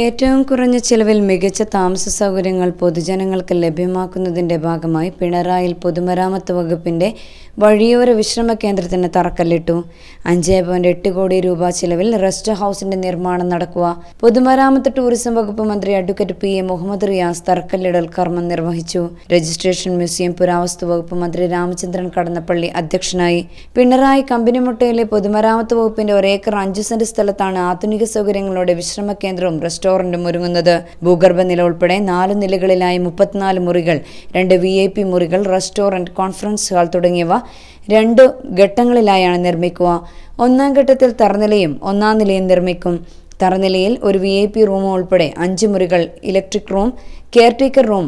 ഏറ്റവും കുറഞ്ഞ ചിലവിൽ മികച്ച താമസ സൗകര്യങ്ങൾ പൊതുജനങ്ങൾക്ക് ലഭ്യമാക്കുന്നതിന്റെ ഭാഗമായി പിണറായിൽ പൊതുമരാമത്ത് വകുപ്പിന്റെ വഴിയോര വിശ്രമ കേന്ദ്രത്തിന് തറക്കല്ലിട്ടു. അഞ്ച് പോയിന്റ് എട്ട് കോടി രൂപ ചിലവിൽ റെസ്റ്റ് ഹൗസിന്റെ നിർമ്മാണം നടക്കുക. പൊതുമരാമത്ത് ടൂറിസം വകുപ്പ് മന്ത്രി advocate P A Muhammad Riyas തറക്കല്ലിടൽ കർമ്മം നിർവഹിച്ചു. രജിസ്ട്രേഷൻ മ്യൂസിയം പുരാവസ്തു വകുപ്പ് മന്ത്രി രാമചന്ദ്രൻ കടന്നപ്പള്ളി അധ്യക്ഷനായി. പിണറായി കമ്പനിമുട്ടയിലെ പൊതുമരാമത്ത് വകുപ്പിന്റെ ഒരേക്കർ അഞ്ചു സെന്റ് സ്ഥലത്താണ് ആധുനിക സൗകര്യങ്ങളോടെ വിശ്രമ കേന്ദ്രവും റെസ്റ്റോറന്റും ഒരുങ്ങുന്നത്. ഭൂഗർഭ നില ഉൾപ്പെടെ നാല് നിലകളിലായി മുപ്പത്തിനാല് മുറികൾ രണ്ട് വി ഐ പി മുറികൾ റെസ്റ്റോറന്റ് കോൺഫറൻസ് ഹാൾ തുടങ്ങിയവ രണ്ട് ഘട്ടങ്ങളിലായാണ് നിർമ്മിക്കുക. ഒന്നാം ഘട്ടത്തിൽ തറനിലയും ഒന്നാം നിലയും നിർമ്മിക്കും. തറനിലയിൽ ഒരു വി ഐ പി റൂം ഉൾപ്പെടെ അഞ്ച് മുറികൾ electric room caretaker room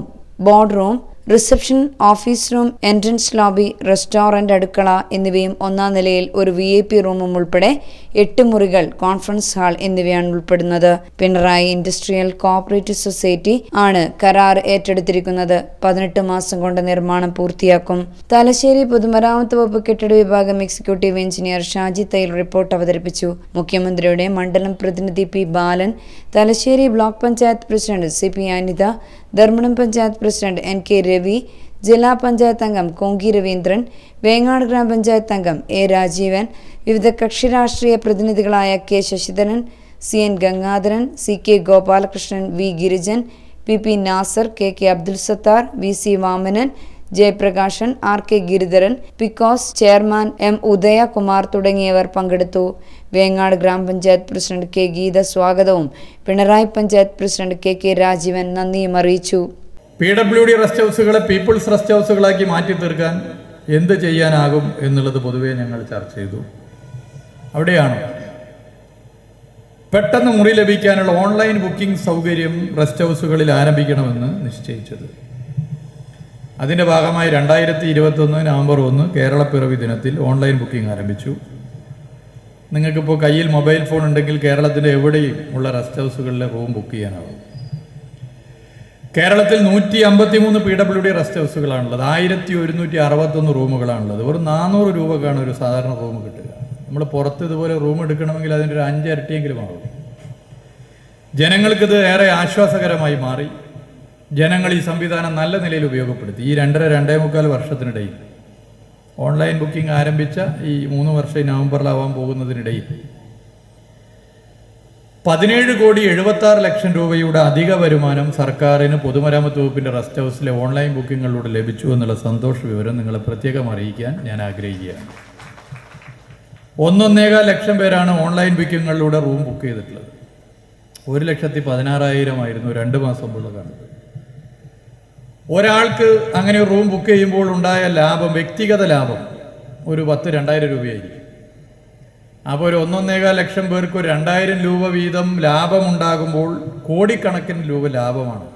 board room reception office room entrance lobby restaurant അടുക്കള എന്നിവയും ഒന്നാം നിലയിൽ ഒരു വി ഐ പി റൂമും ഉൾപ്പെടെ എട്ട് മുറികൾ കോൺഫറൻസ് ഹാൾ എന്നിവയാണ് ഉൾപ്പെടുന്നത്. പിണറായി ഇൻഡസ്ട്രിയൽ കോഓപ്പറേറ്റീവ് സൊസൈറ്റി ആണ് കരാർ ഏറ്റെടുത്തിരിക്കുന്നത്. പതിനെട്ട് മാസം കൊണ്ട് നിർമ്മാണം പൂർത്തിയാക്കും. തലശ്ശേരി പൊതുമരാമത്ത് വകുപ്പ് കെട്ടിട വിഭാഗം executive engineer Shaji Thayil report അവതരിപ്പിച്ചു. മുഖ്യമന്ത്രിയുടെ മണ്ഡലം പ്രതിനിധി P Balan Thalassery block panchayat president C P Anitha Dharmadam panchayat president N K Ravi ജില്ലാ പഞ്ചായത്ത് അംഗം കോങ്കി രവീന്ദ്രൻ വേങ്ങാട് ഗ്രാമപഞ്ചായത്ത് അംഗം എ രാജീവൻ വിവിധ കക്ഷി രാഷ്ട്രീയ പ്രതിനിധികളായ K Sasidharan C N Gangadharan C K Gopalakrishnan V Girijan P P Nasar K K Abdul Sathar V C Vamanan Jayaprakashan R K Giridharan Picos chairman M Udayakumar തുടങ്ങിയവർ പങ്കെടുത്തു. വേങ്ങാട് ഗ്രാമപഞ്ചായത്ത് പ്രസിഡന്റ് കെ ഗീത സ്വാഗതവും Pinarayi panchayat president K K Rajeevan നന്ദിയും അറിയിച്ചു. P W D rest ഹൗസുകളെ people's rest ഹൗസുകളാക്കി മാറ്റി തീർക്കാൻ എന്ത് ചെയ്യാനാകും എന്നുള്ളത് പൊതുവേ ഞങ്ങൾ ചർച്ച ചെയ്തു. അവിടെയാണ്. പെട്ടെന്ന് മുറി ലഭിക്കാനുള്ള ഓൺലൈൻ ബുക്കിംഗ് സൗകര്യം റെസ്റ്റ് ഹൗസുകളിൽ ആരംഭിക്കണമെന്ന് നിശ്ചയിച്ചത്. അതിന്റെ ഭാഗമായി രണ്ടായിരത്തി ഇരുപത്തൊന്ന് നവംബർ ഒന്ന് കേരളപ്പിറവി ദിനത്തിൽ ഓൺലൈൻ ബുക്കിംഗ് ആരംഭിച്ചു. നിങ്ങൾക്കിപ്പോൾ കയ്യിൽ മൊബൈൽ ഫോൺ ഉണ്ടെങ്കിൽ കേരളത്തിന്റെ എവിടെയും ഉള്ള റെസ്റ്റ് ഹൗസുകളിലെ റൂം ബുക്ക് ചെയ്യാനാവും. കേരളത്തിൽ നൂറ്റി അമ്പത്തി മൂന്ന് പി ഡബ്ല്യു ഡി റെസ്റ്റ് ഹൗസുകളാണുള്ളത്. ആയിരത്തി ഒരുന്നൂറ്റി അറുപത്തൊന്ന് റൂമുകളാണുള്ളത്. ഒരു നാനൂറ് രൂപക്കാണ് ഒരു സാധാരണ റൂം കിട്ടുക. നമ്മൾ പുറത്ത് ഇതുപോലെ റൂം എടുക്കണമെങ്കിൽ അതിന്റെ ഒരു അഞ്ച് ഇരട്ടിയെങ്കിലും ആവും. ജനങ്ങൾക്കിത് ഏറെ ആശ്വാസകരമായി മാറി. ജനങ്ങൾ ഈ സംവിധാനം നല്ല നിലയിൽ ഉപയോഗപ്പെടുത്തി. ഈ രണ്ടര രണ്ടേ മുക്കാൽ വർഷത്തിനിടയിൽ. ഓൺലൈൻ ബുക്കിംഗ് ആരംഭിച്ച ഈ മൂന്ന് വർഷം നവംബറിലാവാൻ പോകുന്നതിനിടയിൽ. പതിനേഴ് കോടി എഴുപത്തി ആറ് ലക്ഷം രൂപയുടെ അധിക വരുമാനം സർക്കാരിന് പൊതുമരാമത്ത് വകുപ്പിന്റെ റെസ്റ്റ് ഹൗസിലെ ഓൺലൈൻ ബുക്കിങ്ങിലൂടെ ലഭിച്ചു എന്നുള്ള സന്തോഷ വിവരം നിങ്ങളെ പ്രത്യേകം അറിയിക്കാൻ ഞാൻ ആഗ്രഹിക്കുകയാണ്. ഒന്നൊന്നേകാൽ ലക്ഷം പേരാണ് ഓൺലൈൻ ബുക്കിങ്ങുകളിലൂടെ റൂം ബുക്ക് ചെയ്തിട്ടുള്ളത്. ഒരു ലക്ഷത്തി പതിനാറായിരം ആയിരുന്നു രണ്ട് മാസം മുമ്പുള്ള കണക്ക്. ഒരാൾക്ക് അങ്ങനെ ഒരു റൂം ബുക്ക് ചെയ്യുമ്പോൾ ഉണ്ടായ ലാഭം വ്യക്തിഗത ലാഭം ഒരു പത്ത് രണ്ടായിരം രൂപയായിരിക്കും. അപ്പോൾ ഒരു ഒന്നൊന്നേകാൽ ലക്ഷം പേർക്ക് ഒരു രണ്ടായിരം രൂപ വീതം ലാഭമുണ്ടാകുമ്പോൾ കോടിക്കണക്കിന് രൂപ ലാഭമാണ്.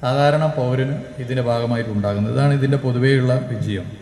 സാധാരണ പൗരന് ഇതിന്റെ ഭാഗമായിട്ടുണ്ടാകുന്നത് ഇതാണ് ഇതിന്റെ പൊതുവെയുള്ള വിജയം.